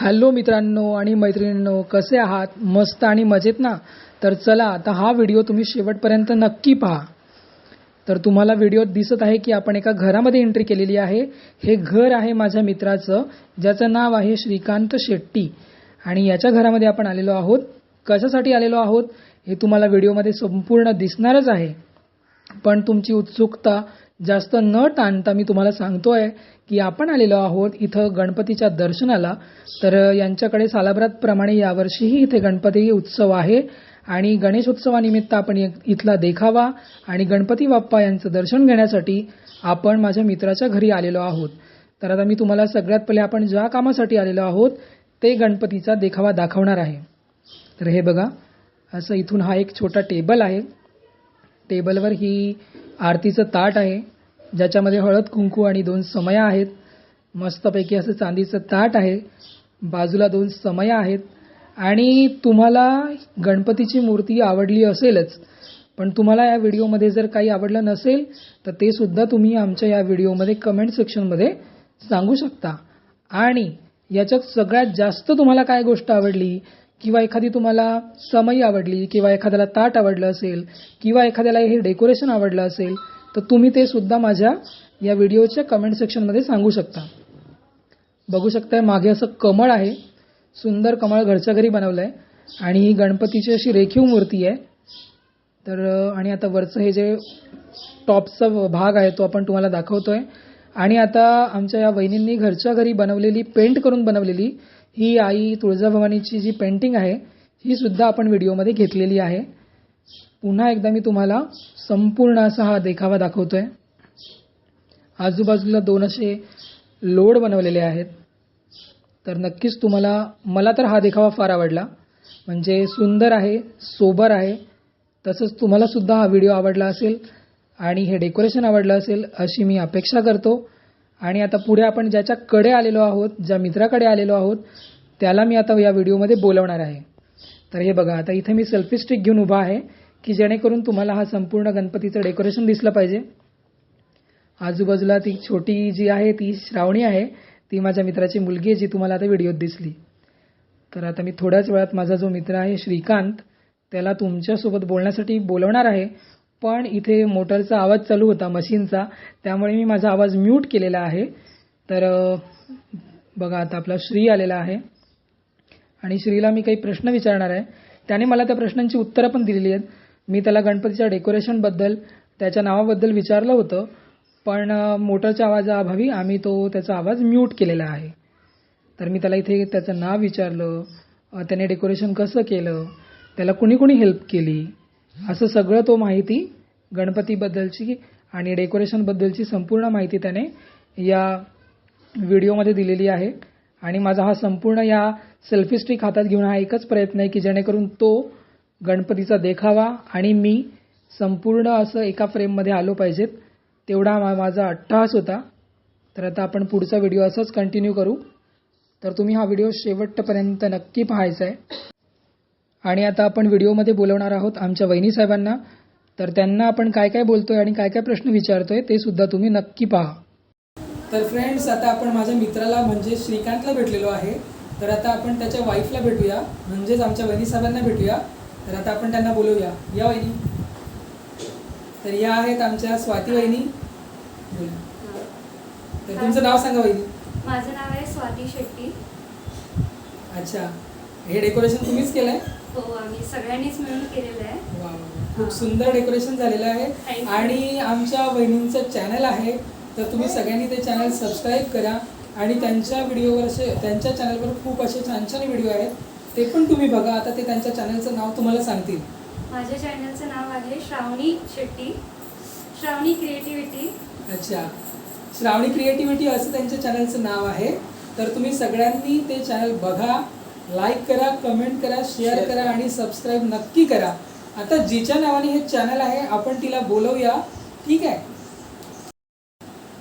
Hello मित्रांनो आणि मैत्रिणींनो कसे आहात? मस्त आणि मजेत ना? तर चला आता हा व्हिडिओ तुम्ही शेवटपर्यंत नक्की पहा. तर तुम्हाला व्हिडिओत दिसत आहे की आपण एका घरामध्ये एंट्री केलेली आहे. हे घर आहे माझ्या मित्राचं ज्याचं नाव आहे श्रीकांत शेट्टी. आणि याच्या घरामध्ये आपण आलेलो आहोत. कशासाठी आलेलो आहोत हे तुम्हाला व्हिडिओमध्ये संपूर्ण दिसणारच आहे. पण तुमची उत्सुकता जास्त न ताणता मी तुम्हाला सांगतोय की आपण आलेलो आहोत इथं गणपतीच्या दर्शनाला. तर यांच्याकडे सालाभरातप्रमाणे यावर्षीही इथे गणपती उत्सव आहे आणि गणेशोत्सवानिमित्त आपण इथला देखावा आणि गणपती बाप्पा यांचं दर्शन घेण्यासाठी आपण माझ्या मित्राच्या घरी आलेलो आहोत. तर आता मी तुम्हाला सगळ्यात पहिले आपण ज्या कामासाठी आलेलो आहोत ते गणपतीचा देखावा दाखवणार आहे. तर हे बघा असं इथून हा एक छोटा टेबल आहे. टेबलवर ही आरतीचं ताट आहे. ज्याच्यामध्ये हळद कुंकू आणि दोन समया आहेत. मस्तपैकी असं चांदीचं ताट आहे. बाजूला दोन समया आहेत. आणि तुम्हाला गणपतीची मूर्ती आवडली असेलच पण तुम्हाला या व्हिडिओमध्ये जर काही आवडलं नसेल तर ते सुद्धा तुम्ही आमच्या या व्हिडिओमध्ये कमेंट सेक्शनमध्ये सांगू शकता. आणि याच्यात सगळ्यात जास्त तुम्हाला काय गोष्ट आवडली किंवा एखादी तुम्हाला समई आवडली किंवा एखाद्याला ताट आवडलं असेल किंवा एखाद्याला हे डेकोरेशन आवडलं असेल तर तुम्ही ते सुद्धा माझ्या या व्हिडिओच्या कमेंट सेक्शनमध्ये सांगू शकता. बघू शकताय मागे असं कमळ आहे. सुंदर कमळ घरच्या घरी बनवलं आहे आणि ही गणपतीची अशी रेखीव मूर्ती आहे. तर आणि आता वरचं हे जे टॉपचा भाग आहे तो आपण तुम्हाला दाखवतोय. आणि आता आमच्या या वहिनींनी घरच्या घरी बनवलेली पेंट करून बनवलेली ही आई तुळजाभवानीची जी पेंटिंग आहे ही सुद्धा आपण व्हिडिओमध्ये घेतलेली आहे. पुन्हा एकदा मी तुम्हाला संपूर्ण असा हा देखावा दाखवतोय. आजूबाजूला दोन असे लोड बनवलेले आहेत. तर नक्कीच तुम्हाला मला तर हा देखावा फार आवडला. म्हणजे सुंदर आहे सोबर आहे. तसंच तुम्हाला सुद्धा हा व्हिडिओ आवडला असेल आणि हे डेकोरेशन आवडलं असेल अशी मी अपेक्षा करतो. आणि आता पुढे आपण ज्याच्याकडे आलेलो आहोत ज्या मित्राकडे आलेलो आहोत त्याला मी आता या व्हिडिओमध्ये बोलवणार आहे. तर हे बघा आता इथे मी सेल्फी स्टिक घेऊन उभा आहे. की जेणेकरून तुम्हाला हा संपूर्ण गणपतीचं डेकोरेशन दिसलं पाहिजे. आजूबाजूला ती छोटी जी आहे ती श्रावणी आहे ती माझ्या मित्राची मुलगी आहे जी तुम्हाला आता व्हिडिओत दिसली. तर आता मी थोड्याच वेळात माझा जो मित्र आहे श्रीकांत त्याला तुमच्यासोबत बोलण्यासाठी बोलवणार आहे. पण इथे मोटरचा आवाज चालू होता मशीनचा त्यामुळे मी माझा आवाज म्यूट केलेला आहे. तर बघा आता आपला श्री आलेला आहे. आणि श्रीला मी काही प्रश्न विचारणार आहे. त्याने मला त्या प्रश्नांची उत्तरं पण दिलेली आहेत. मी त्याला गणपतीच्या डेकोरेशनबद्दल त्याच्या नावाबद्दल विचारलं होतं पण मोटरच्या आवाजाअभावी आम्ही तो त्याचा आवाज म्यूट केलेला आहे. तर मी त्याला इथे त्याचं नाव विचारलं त्याने डेकोरेशन कसं केलं त्याला कुणी कुणी हेल्प केली असं सगळं तो माहिती गणपतीबद्दलची आणि डेकोरेशनबद्दलची संपूर्ण माहिती त्याने या व्हिडिओमध्ये दिलेली आहे. आणि माझा हा संपूर्ण या सेल्फी स्टिक हातात घेऊन हा एकच प्रयत्न आहे की जेणेकरून तो गणपतीचा देखावा आणि मी संपूर्ण असं एका फ्रेममध्ये आलो पाहिजेत तेवढा मा माझा अट्टहास होता. तर आता आपण पुढचा व्हिडिओ असंच कंटिन्यू करू. तर तुम्ही हा व्हिडिओ शेवटपर्यंत नक्की पाहायचा आहे आणि आता आपण व्हिडिओमध्ये बोलवणार आहोत आमच्या वहिनी साहेबांना. तर त्यांना आपण काय काय बोलतोय आणि काय काय प्रश्न विचारतोय ते सुद्धा तुम्ही नक्की पहा. तर फ्रेंड्स आता आपण माझ्या मित्राला म्हणजे श्रीकांतला भेटलेलो आहे. तर आता आपण त्याच्या वाईफला भेटूया. म्हणजेच आमच्या वहिनी साहेबांना भेटूया. तर आता आपण त्यांना बोलवूया. या वहिनी. तर या आहेत आमच्या स्वाती वहिनी. तर तुमचं नाव सांगा वहिनी. माझं नाव आहे स्वाती शेट्टी. अच्छा. हे डेकोरेशन तुम्हीच केलंय? हो आम्ही सगळ्यांनीच मिळून केलेलं आहे. वा, वा. खूप सुंदर डेकोरेशन झालेलं आहे. Thank you. आणि आमच्या वहिनींचं चॅनल आहे. तर तुम्ही सगळ्यांनी ते चॅनल सबस्क्राईब करा. आणि त्यांच्या व्हिडिओवर असे त्यांच्या चॅनलवर खूप असे छान छान व्हिडिओ आहेत. ते पण तुम्ही बघा आता ते त्यांच्या चॅनलचं नाव तुम्हाला सांगतील. माझ्या चॅनलचं नाव आहे श्रावणी शेट्टी श्रावणी क्रिएटिव्हिटी अच्छा. श्रावणी क्रिएटिव्हिटी असं त्यांच्या चॅनलचं नाव आहे. तर तुम्ही सगळ्यांनी ते चॅनल बघा लाईक करा कमेंट करा शेअर करा आणि सबस्क्राईब नक्की करा. आता जिच्या नावाने हे चॅनल आहे आपण तिला बोलवूया. ठीक आहे?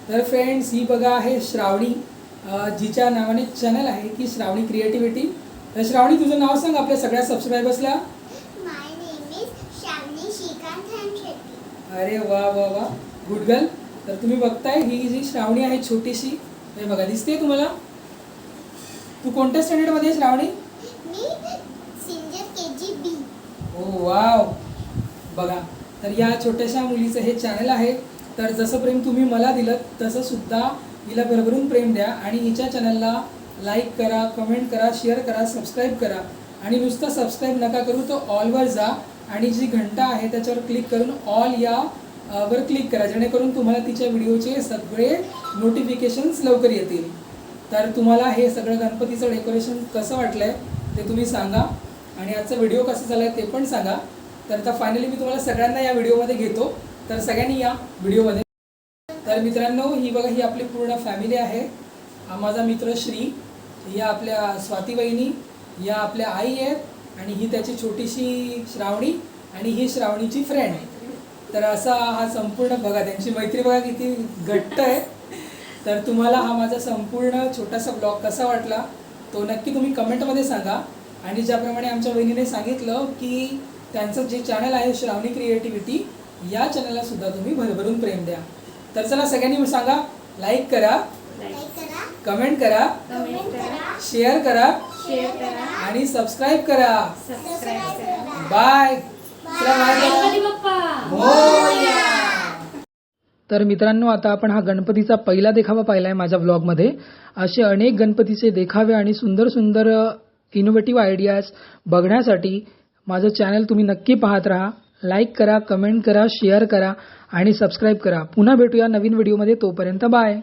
तर फ्रेंड्स ही बघा आहे श्रावणी. जिच्या नावाने चॅनल आहे की श्रावणी क्रिएटिव्हिटी श्रावणी तुझं नाव सांग आपल्या सगळ्या सबस्क्रायबर्सला. अरे वा वा वा. गुड गर्ल तर तुम्ही बघताय ही जी श्रावणी आहे छोटीशी हे बघा दिसते तुम्हाला? तू कोणत्या स्टँडर्डमध्ये आहे श्रावणी? ओ वाव. बघा तर या छोट्याशा मुलीचं हे चॅनल आहे. तर जसं प्रेम तुम्ही मला दिलं तसं सुद्धा हिला भरभरून प्रेम द्या आणि हिच्या चॅनलला लाईक करा कमेंट करा शेअर करा सबस्क्राईब करा. आणि नुसतं सबस्क्राईब नका करू तर ऑलवर जा. आणि जी घंटा आहे त्याच्यावर क्लिक करून ऑल या वर क्लिक करा. जेणेकरून तुम्हाला तिच्या व्हिडिओचे सगळे नोटिफिकेशन्स लवकर येतील. तर तुम्हाला हे सगळं गणपतीचं डेकोरेशन कसं वाटलंय ते तुम्ही सांगा. आणि आजचा व्हिडिओ कसा झालाय ते पण सांगा. तर आता फायनली मी तुम्हाला सगळ्यांना या व्हिडिओमध्ये घेतो. तर सगळ्यांनी या व्हिडिओमध्ये तर मित्रांनो ही बघा ही आपली पूर्ण फॅमिली आहे. हा माझा मित्र श्री या आपल्या स्वाती वहिनी या आपल्या आई आहेत आणि ही त्याची छोटीशी श्रावणी आणि ही श्रावणीची फ्रेंड आहे. तर असा हा संपूर्ण बघा त्यांची मैत्री बघा किती घट्ट आहे. तर तुम्हाला हा माझा संपूर्ण छोटासा ब्लॉग कसा वाटला तो नक्की तुम्ही कमेंटमध्ये सांगा. आणि ज्याप्रमाणे आमच्या वहिनीने सांगितलं की त्यांचं जे चॅनल आहे श्रावणी क्रिएटिव्हिटी या चॅनलला सुद्धा तुम्ही भरभरून प्रेम द्या. तर चला सगळ्यांनी सांगा लाईक करा. कमेंट करा शेअर करा आणि सबस्क्राईब करा. बाय. चला बाय करा. गणपती बाप्पा. तर मित्रांनो आता आपण हा गणपतीचा पहिला देखावा पाहिलाय माझ्या ब्लॉगमध्ये असे अनेक गणपतीचे देखावे आणि सुंदर सुंदर इनोव्हेटिव्ह आयडियाज बघण्यासाठी माझं चॅनल तुम्ही नक्की पाहत राहा. लाईक करा कमेंट करा शेअर करा आणि सबस्क्राईब करा. पुन्हा भेटूया नवीन व्हिडिओमध्ये तोपर्यंत बाय